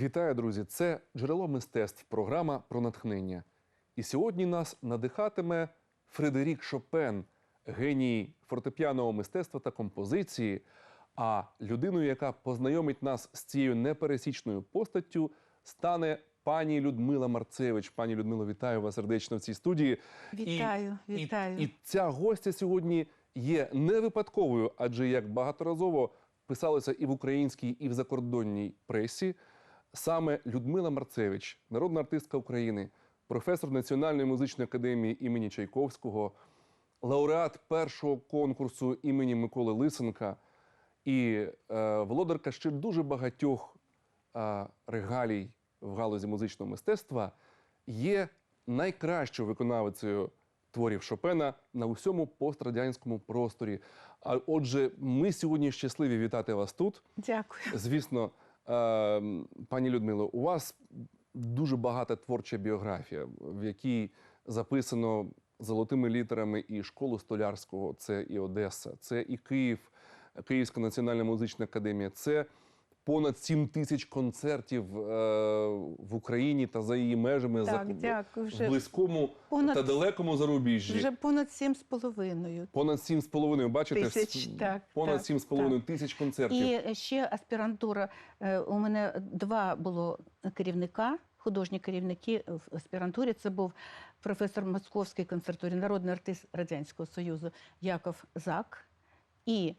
Вітаю, друзі! Це джерело мистецтв, програма про натхнення. І сьогодні нас надихатиме Фредерік Шопен, геній фортепіаного мистецтва та композиції. А людиною, яка познайомить нас з цією непересічною постаттю, стане пані Людмила Марцевич. Пані Людмило, вітаю вас сердечно в цій студії. Вітаю, і, вітаю. І, і ця гостя сьогодні є не випадковою, адже як багаторазово писалося і в українській, і в закордонній пресі. Саме Людмила Марцевич, народна артистка України, професор Національної музичної академії імені Чайковського, лауреат першого конкурсу імені Миколи Лисенка і е, володарка ще дуже багатьох е, регалій в галузі музичного мистецтва, є найкращою виконавицею творів Шопена на усьому пострадянському просторі. А отже, ми сьогодні щасливі вітати вас тут. Дякую. Звісно, пані Людмило, у вас дуже багата творча біографія, в якій записано золотими літерами і школу столярського, це і Одеса, це і Київ, Київська національна музична академія, це понад 7 тисяч концертів е, в Україні та за її межами Так, за, дякую. в близькому понад- та далекому зарубіжжі. Вже понад сім з половиною. Понад 7,5, бачите, Тисяч, так, понад 7,5 тисяч концертів. І ще аспірантура. Е, У мене два було керівника, художні керівники в аспірантурі. Це був професор Московської консерваторії, народний артист Радянського Союзу Яков Зак і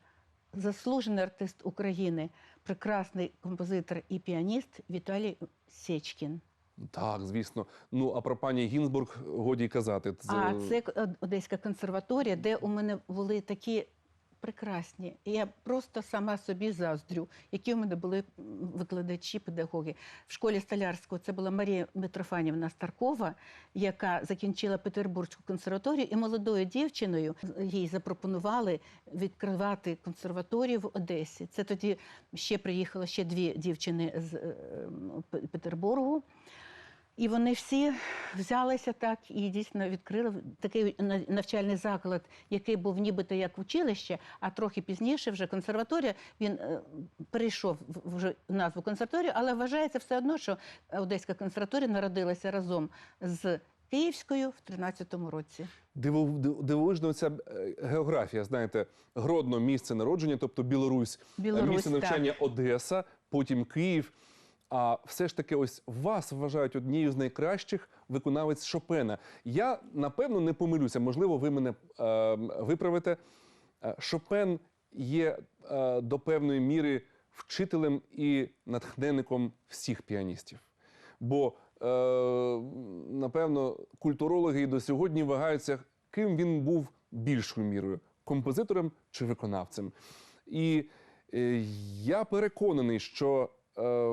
заслужений артист України, прекрасний композитор і піаніст Віталій Сечкін. Так, звісно. Ну а про пані Гінзбург годі казати. Це... А це К- Одеська консерваторія, де у мене були такі прекрасні. Я просто сама собі заздрю, які у мене були викладачі, педагоги. В школі Столярського це була Марія Митрофанівна Старкова, яка закінчила Петербурзьку консерваторію, і молодою дівчиною їй запропонували відкривати консерваторію в Одесі. Це тоді ще приїхало ще дві дівчини з е, Петербургу. І вони всі взялися так і дійсно відкрили такий на- навчальний заклад, який був нібито як училище, а трохи пізніше вже консерваторія. Він е, перейшов в- вже назву консерваторію, але вважається все одно, що Одеська консерваторія народилася разом з Київською в 13-му році. Дивовижна ця е, географія. Знаєте, Гродно місце народження, тобто Білорусь, Білорусь, місце так. навчання Одеса, потім Київ. А все ж таки, ось вас вважають однією з найкращих виконавець Шопена. Я напевно не помилюся. Можливо, ви мене е, виправите. Е, Шопен є е, до певної міри вчителем і натхненником всіх піаністів. Бо, е, напевно, культурологи і до сьогодні вагаються, ким він був більшою мірою композитором чи виконавцем. І е, я переконаний, що е,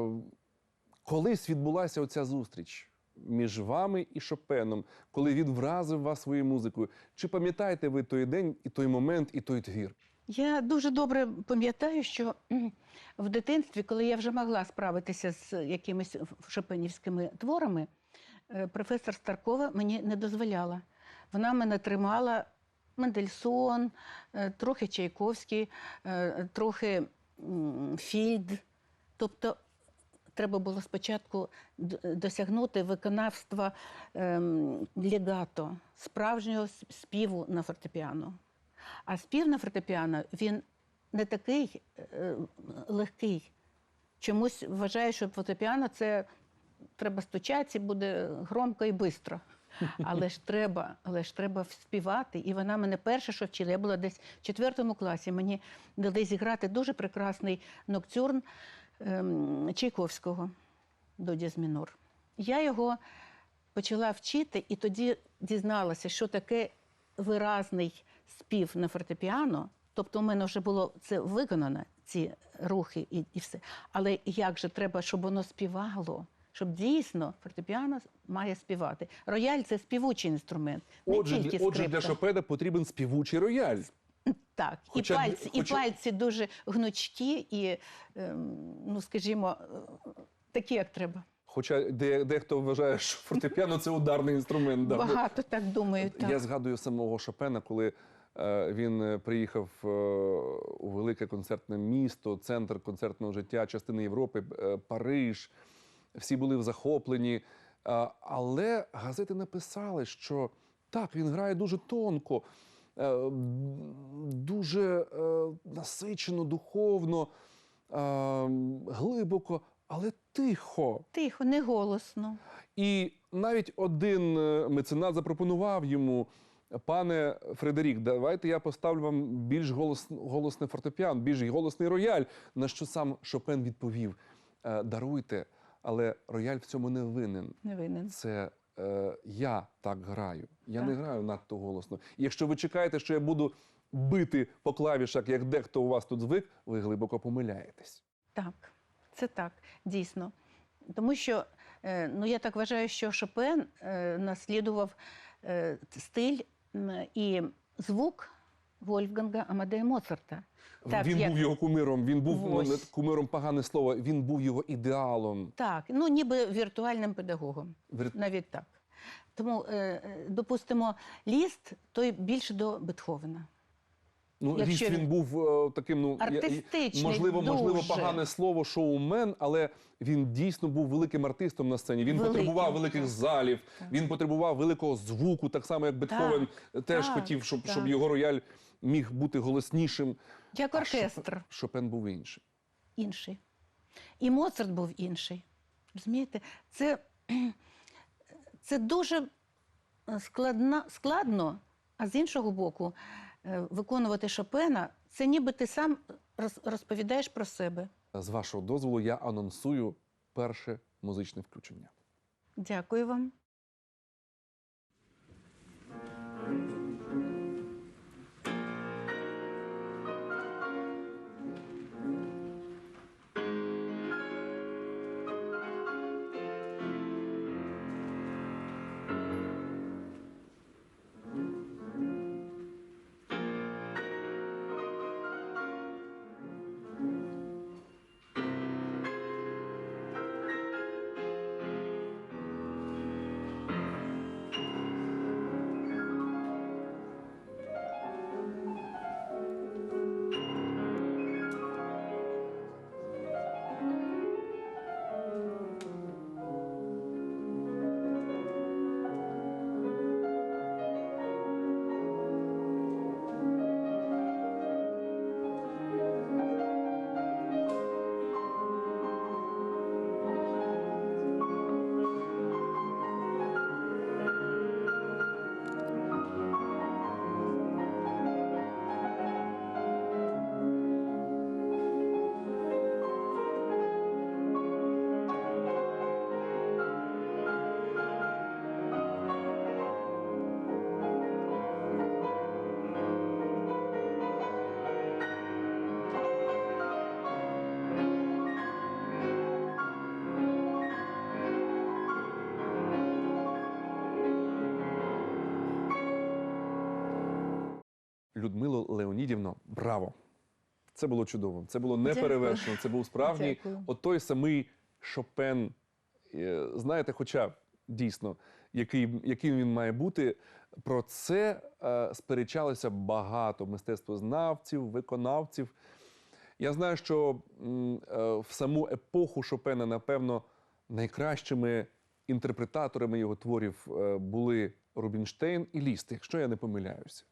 колись відбулася оця зустріч між вами і Шопеном, коли він вразив вас своєю музикою. Чи пам'ятаєте ви той день, і той момент, і той твір? Я дуже добре пам'ятаю, що в дитинстві, коли я вже могла справитися з якимись шопенівськими творами, е, професор Старкова мені не дозволяла. Вона мене тримала Мендельсон, е, трохи Чайковський, е, трохи Фільд. Тобто треба було спочатку досягнути виконавства ем, легато, справжнього співу на фортепіано. А спів на фортепіано він не такий е, легкий. Чомусь вважаю, що фортепіано це треба стучати, і буде громко і швидко. Але ж треба, але ж треба співати. І вона мене перше, що вчила. Я була десь в четвертому класі. Мені дали зіграти дуже прекрасний ноктюрн Чайковського до діз мінор. Я його почала вчити, і тоді дізналася, що таке виразний спів на фортепіано. Тобто, у мене вже було це виконано, ці рухи і, і все. Але як же треба, щоб воно співало? Щоб дійсно фортепіано має співати. Рояль це співучий інструмент. Не Отже, тільки отже, для. Шопена потрібен співучий рояль. Так, Хоча- і пальці, хоча- і пальці дуже гнучкі, і, ем, ну скажімо, е, такі, як треба. Хоча де, дехто вважає, що фортепіано це ударний інструмент. Да. Багато так думають. Так. Я згадую самого Шопена, коли е, він е, приїхав е, у велике концертне місто, центр концертного життя частини Європи, е, Париж. всі були захоплені. А, Але газети написали, що так, він грає дуже тонко, е, дуже е, насичено, духовно, е, глибоко, але тихо. Тихо, не голосно. І навіть один е, меценат запропонував йому. Пане Фредерік, давайте я поставлю вам більш голос, голосний фортепіано, більш голосний рояль. На що сам Шопен відповів: «Е, даруйте, але рояль в цьому не винен. Не винен. Це е, я так граю. Я Так. не граю надто голосно. І якщо ви чекаєте, що я буду бити по клавішах, як дехто у вас тут звик, ви глибоко помиляєтесь. Так, це так, дійсно. Тому що е, ну, я так вважаю, що Шопен е, наслідував е, стиль і звук Вольфганга Амадея Моцарта. Так, він я- був його кумиром. Він був ну, Ось. не кумиром погане слово. Він був його ідеалом. Так, ну ніби віртуальним педагогом, Вір- навіть так. Тому, е, е, допустимо, ліст той більше до Бетховена. Ну, Якщо Ріст він був е, таким, ну Артистичний, можливо, можливо, погане слово шоумен, але він дійсно був великим артистом на сцені. Він Великим, потребував великих так. залів, Так. він потребував великого звуку, так само як Бетховен теж так, хотів, щоб, щоб його рояль міг бути голоснішим. Як А Шопен- оркестр був інший. інший. І Моцарт був інший. Розумієте? Це, це дуже складна, складно, а з іншого боку, е, виконувати Шопена це ніби ти сам розповідаєш про себе. З вашого дозволу, я анонсую перше музичне включення. Дякую вам. Людмило Леонідівно, браво! Це було чудово. Це було неперевершено. Це був справжній от той самий Шопен. Е, Знаєте, хоча дійсно, який, яким він має бути, про це е, сперечалося багато мистецтвознавців, виконавців. Я знаю, що е, в саму епоху Шопена, напевно, найкращими інтерпретаторами його творів е, були Рубінштейн і Ліст, якщо я не помиляюся.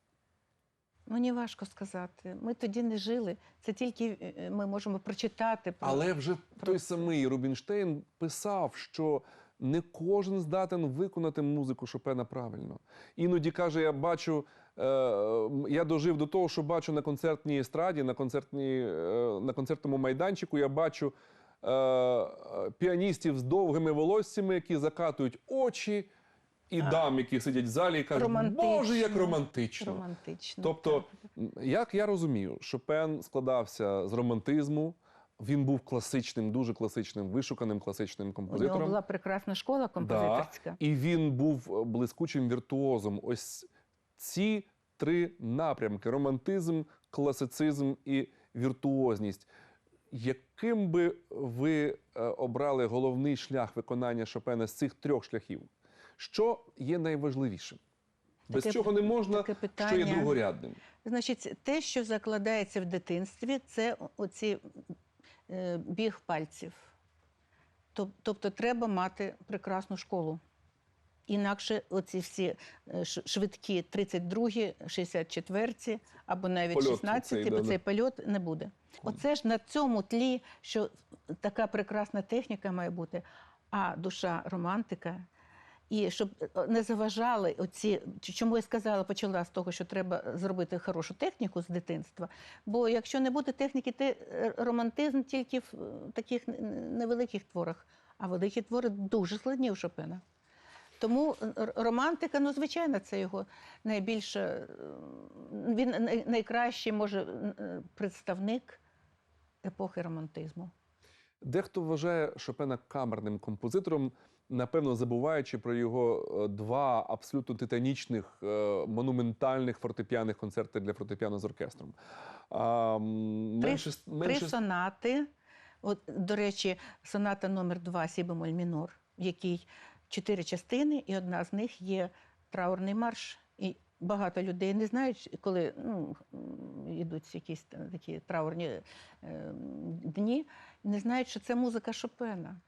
Мені важко сказати. Ми тоді не жили. Це тільки е, ми можемо прочитати про Але вже той самий Рубінштейн писав, що не кожен здатен виконати музику Шопена правильно. Іноді каже, я бачу, е, я дожив до того, що бачу на концертній естраді, на, концертній, е, на концертному майданчику, я бачу е, е, піаністів з довгими волоссями, які закатують очі, і А. дам, які сидять в залі і кажуть, Романтично. Боже, як романтично. романтично. Тобто, як я розумію, Шопен складався з романтизму. Він був класичним, дуже класичним, вишуканим класичним у нього була прекрасна школа композиторська. І він був е, блискучим віртуозом. Ось ці три напрямки: романтизм, класицизм і віртуозність. Яким би ви е, обрали головний шлях виконання Шопена з цих трьох шляхів? Що є найважливішим? Без Таке чого не можна, таке що є другорядним? Значить, те, що закладається в дитинстві, це оці е, біг пальців. Тобто треба мати прекрасну школу. Інакше оці всі е, швидкі 32-гі, 64-ті або навіть Польот 16-ті, бо цей польот не буде. Оце ж на цьому тлі, що така прекрасна техніка має бути, а душа романтика. І щоб е, не заважали оці, чому я сказала, почала з того, що треба зробити хорошу техніку з дитинства. Бо якщо не буде техніки, ти е, романтизм тільки в е, таких невеликих творах, а великі твори дуже складні у Шопена. Тому е, романтика, ну звичайно, це його найбільше, е, він найкращий може е, представник епохи романтизму. Дехто вважає Шопена камерним композитором, напевно, забуваючи про його е, два абсолютно титанічних е, монументальних фортепіаних концерти для фортепіано з оркестром. А, Три- менше, Три менше сонати. От, до речі, соната номер 2 Сі бемоль мінор, в якій чотири частини, і одна з них є траурний марш. І багато людей не знають, коли ну, йдуть якісь та- такі траурні е, дні, не знають, що це музика Шопена.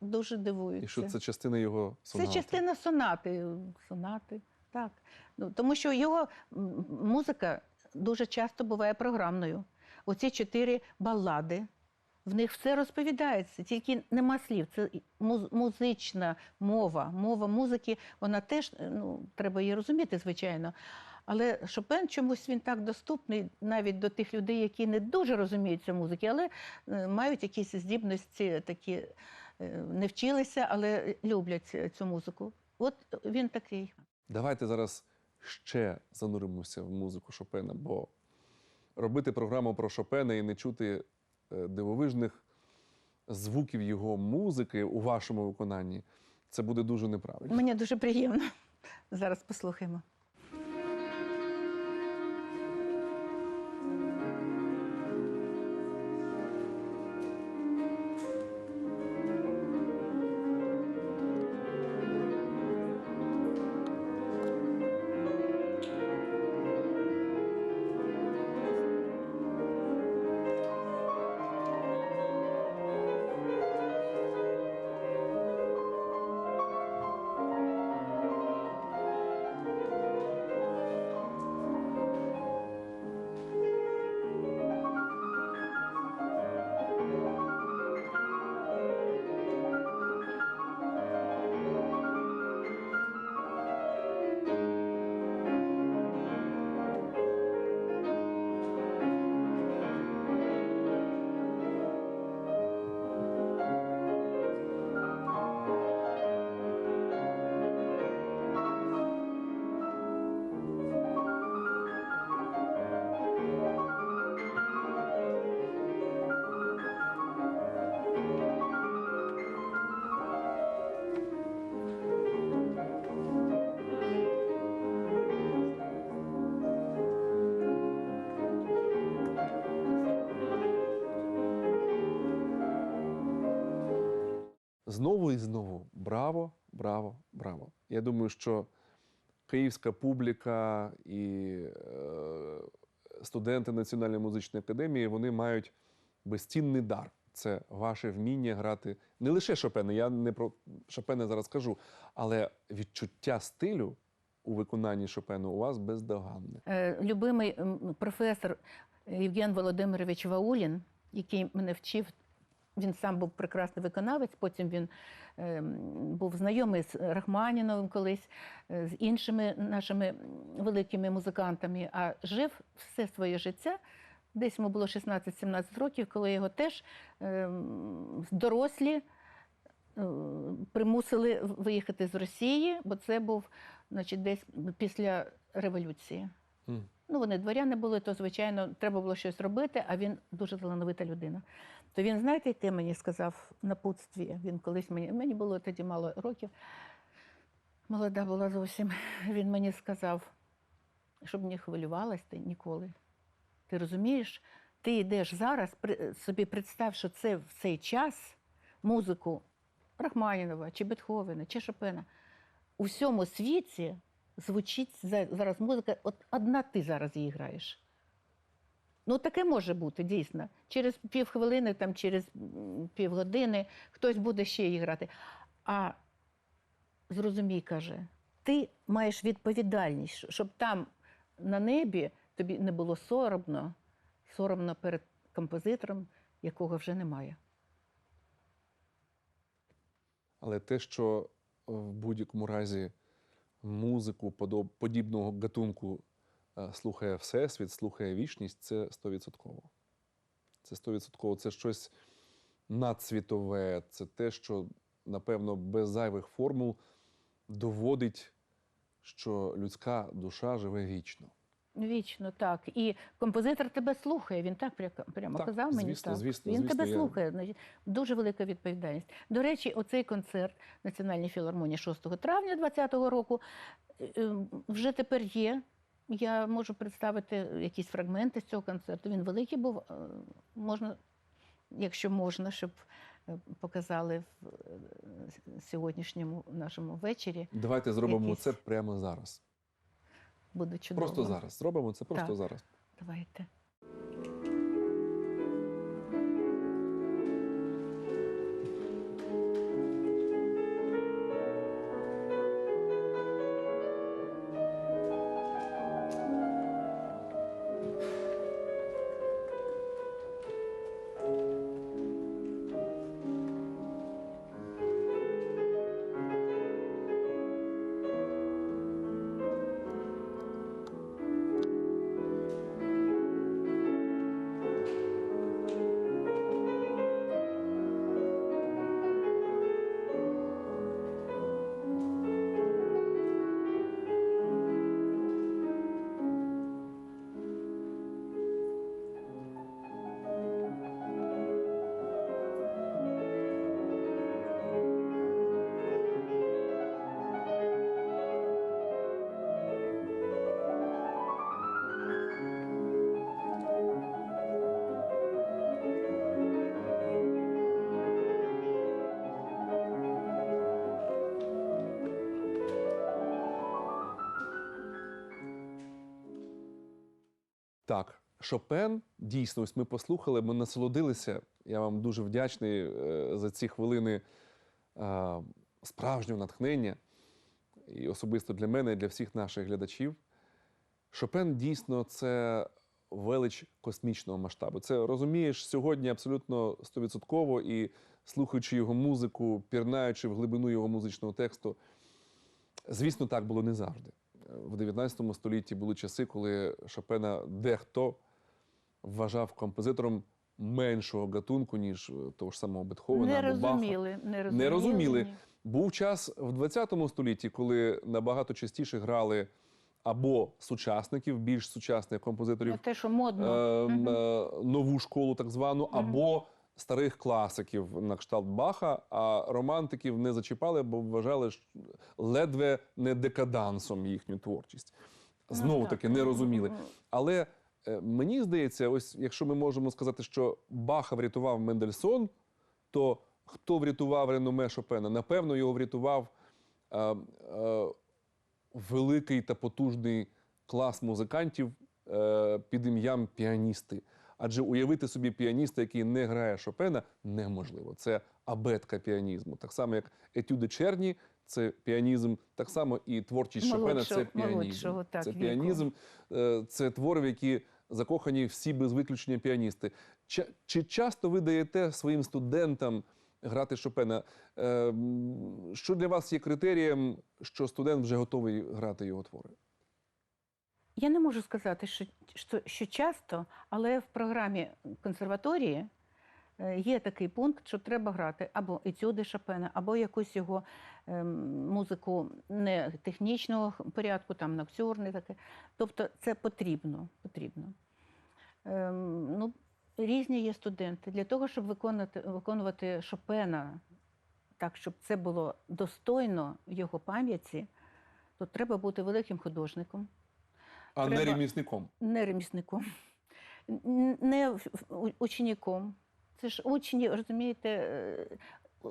Дуже дивуються. і що це частина його Це сонати. частина сонати. Сонати, так. Ну, тому що його музика дуже часто буває програмною. Оці чотири балади, в них все розповідається, тільки нема слів. Це музична мова, мова музики, вона теж е, ну, треба її розуміти, звичайно. Але Шопен чомусь він так доступний навіть до тих людей, які не дуже розуміються в музиці, але е, мають якісь здібності такі, е, не вчилися, але люблять е, цю музику. От він такий. Давайте зараз ще зануримося в музику Шопена, бо робити програму про Шопена і не чути дивовижних звуків його музики у вашому виконанні це буде дуже неправильно. Мені дуже приємно. Зараз послухаємо. Знову і знову браво, браво, браво. Я думаю, що київська публіка і е, студенти Національної музичної академії вони мають безцінний дар. Це ваше вміння грати не лише Шопена, я не про Шопена зараз кажу, але відчуття стилю у виконанні Шопена у вас бездоганне. Е, Любимий професор Євген Володимирович Ваулін, який мене вчив, він сам був прекрасний виконавець, потім він е, був знайомий з Рахманіновим колись, е, з іншими нашими великими музикантами, а жив все своє життя. Десь йому було 16-17 років, коли його теж е, дорослі е, примусили виїхати з Росії, бо це був значить, десь після революції. М. Ну, вони дворяни були, то, звичайно, треба було щось робити, а він дуже талановита людина. То він, знаєте, яке мені сказав напутстві. Він колись мені, мені було тоді мало років, молода була зовсім. Він мені сказав, щоб не хвилювалась ти ніколи. Ти розумієш, ти йдеш зараз, собі представ, що це в цей час музику Рахманінова, чи Бетховена, чи Шопена. У всьому світі звучить зараз музика, от одна ти зараз її граєш. Ну, таке може бути, дійсно. Через півхвилини, там, через півгодини хтось буде ще її грати. А зрозумій, каже, ти маєш відповідальність, щоб там на небі тобі не було соромно, соромно перед композитором, якого вже немає. Але те, що в будь-якому разі музику подібного гатунку слухає Всесвіт, слухає вічність, це стовідсотково. Це стовідсотково. Це щось надсвітове, це те, що, напевно, без зайвих формул доводить, що людська душа живе вічно. Вічно так. І композитор тебе слухає. Він так прямо Так, казав мені. звісно, так. звісно, він звісно, тебе я- слухає. Значить, дуже велика відповідальність. До речі, оцей концерт Національній філармонії 6 травня 2020 року е, е, вже тепер є. Я можу представити якісь фрагменти з цього концерту. Він великий був. е, Можна, якщо можна, щоб е, показали в е, сьогоднішньому нашому вечорі. Давайте зробимо Якісь- це прямо зараз. Буде чудово. Просто зараз. Зробимо це просто Так. зараз. Давайте. Так, Шопен, дійсно, ось ми послухали, ми насолодилися. Я вам дуже вдячний е, за ці хвилини е, справжнього натхнення. І особисто для мене, і для всіх наших глядачів. Шопен дійсно це велич космічного масштабу. Це розумієш сьогодні абсолютно стовідсотково і слухаючи його музику, пірнаючи в глибину його музичного тексту. Звісно, так було не завжди. В 19 столітті були часи, коли Шопена дехто вважав композитором меншого гатунку, ніж е, того ж самого Бетховена Не або Баха. розуміли, не розуміли. Не розуміли. ні. Був час в 20 столітті, коли набагато частіше грали або сучасників, більш сучасних композиторів, Те, що модно. е, е, нову школу, так звану, або старих класиків на кшталт Баха, а романтиків не зачіпали, бо вважали що ледве не декадансом їхню творчість. Ну, Знову таки не розуміли. Але е, мені здається, ось якщо ми можемо сказати, що Баха врятував Мендельсон, то хто врятував реноме Шопена? Напевно, його врятував е, е, великий та потужний клас музикантів е, під ім'ям піаністи. Адже уявити собі піаніста, який не грає Шопена, неможливо. Це абетка піанізму. Так само, як етюди Черні, це піанізм, так само і творчість Шопена це піанізм. молодшого, так, це піанізм, е, це твори, в які закохані всі без виключення піаністи. Ча- Чи часто ви даєте своїм студентам грати Шопена? Е, Що для вас є критерієм, що студент вже готовий грати його твори? Я не можу сказати, що, що, що часто, але в програмі консерваторії е, є такий пункт, що треба грати або етюди Шопена, або якусь його ем, музику не технічного порядку, там ноктюрни таке. Тобто це потрібно. потрібно. Ем, ну, різні є студенти. Для того, щоб виконати, виконувати Шопена так, щоб це було достойно його пам'яті, то треба бути великим художником А не ремісником. не ремісником, не в- в- у- учеником. Це ж учні, розумієте, е,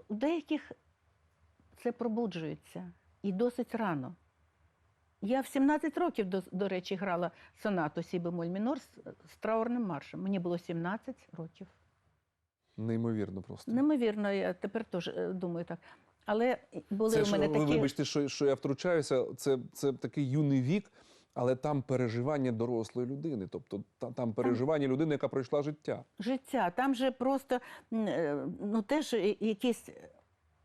у деяких це пробуджується і досить рано. Я в 17 років, до, до речі, грала сонату Сі бемоль мінор з, з траурним маршем. Мені було 17 років. Неймовірно просто. Неймовірно, я тепер теж е, думаю так. Але були Це у мене ви такі. вибачте, що, що я втручаюся. Це, це такий юний вік, але там переживання дорослої людини. Тобто та- там переживання людини, яка пройшла життя. життя. Там же просто е, ну, теж якісь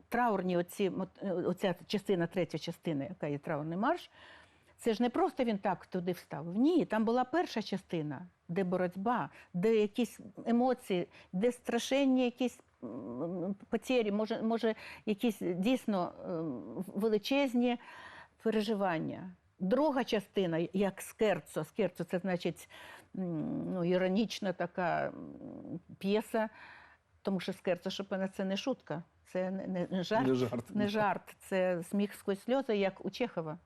траурні, оці, е, оця частина, третя частина, яка є траурний марш. Це ж не просто він так туди вставив. Ні, там була перша частина, де боротьба, де якісь емоції, де страшенні якісь потері, може, може якісь дійсно ем, величезні переживання. Друга частина, як скерцо. Скерцо це значить ну, іронічна така п'єса, тому що скерцо Шопена це не шутка, це не, не, не жарт. Не жарт. Не жарт, це сміх сквозь сльози, як у Чехова.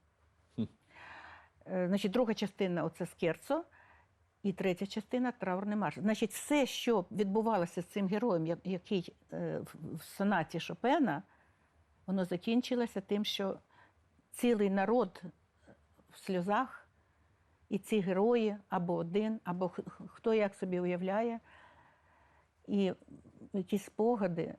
Хм. Е, Значить, друга частина оце скерцо, і третя частина траурний марш. Значить, все, що відбувалося з цим героєм, який е, в сонаті Шопена, воно закінчилося тим, що цілий народ в сльозах, і ці герої або один, або хто як собі уявляє, і якісь спогади.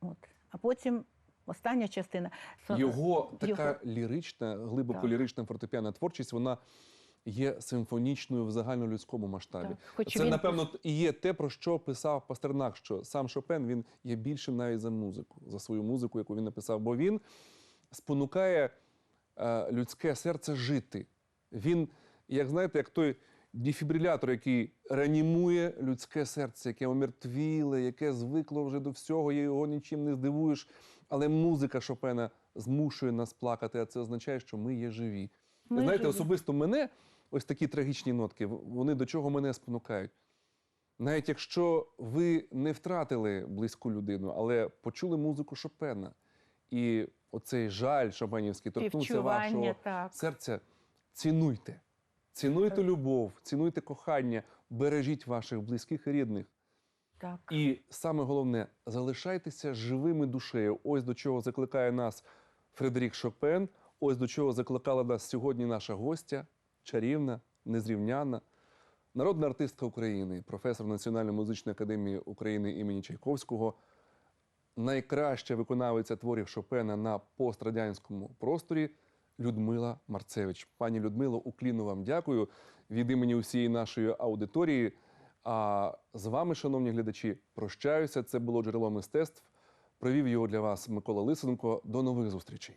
От. А потім остання частина. Його така його- лірична, глибоко Так. лірична фортепіана творчість, вона є симфонічною в загальнолюдському масштабі. Так. Хоч Це, він напевно, і є те, про що писав Пастернак, що сам Шопен він є більшим навіть за музику, за свою музику, яку він написав, бо він спонукає людське серце жити. Він, як знаєте, як той дефібрилятор, який реанімує людське серце, яке омертвіле, яке звикло вже до всього, і його нічим не здивуєш. Але музика Шопена змушує нас плакати, а це означає, що ми є живі. Ми Знаєте, живі. особисто мене ось такі трагічні нотки, вони до чого мене спонукають. Навіть якщо ви не втратили близьку людину, але почули музику Шопена, і оцей жаль шопенівський торкнувся вашого так. серця, цінуйте. Цінуйте любов, цінуйте кохання, бережіть ваших близьких і рідних. Так. І саме головне, залишайтеся живими душею. Ось до чого закликає нас Фредерік Шопен. Ось до чого закликала нас сьогодні наша гостя, чарівна, незрівняна, народна артистка України, професор Національної музичної академії України імені Чайковського, найкраща виконавиця творів Шопена на пострадянському просторі Людмила Марцевич. Пані Людмило, укліну вам дякую від імені усієї нашої аудиторії. А з вами, шановні глядачі, прощаюся. Це було джерело мистецтв. Провів його для вас Микола Лисенко. До нових зустрічей.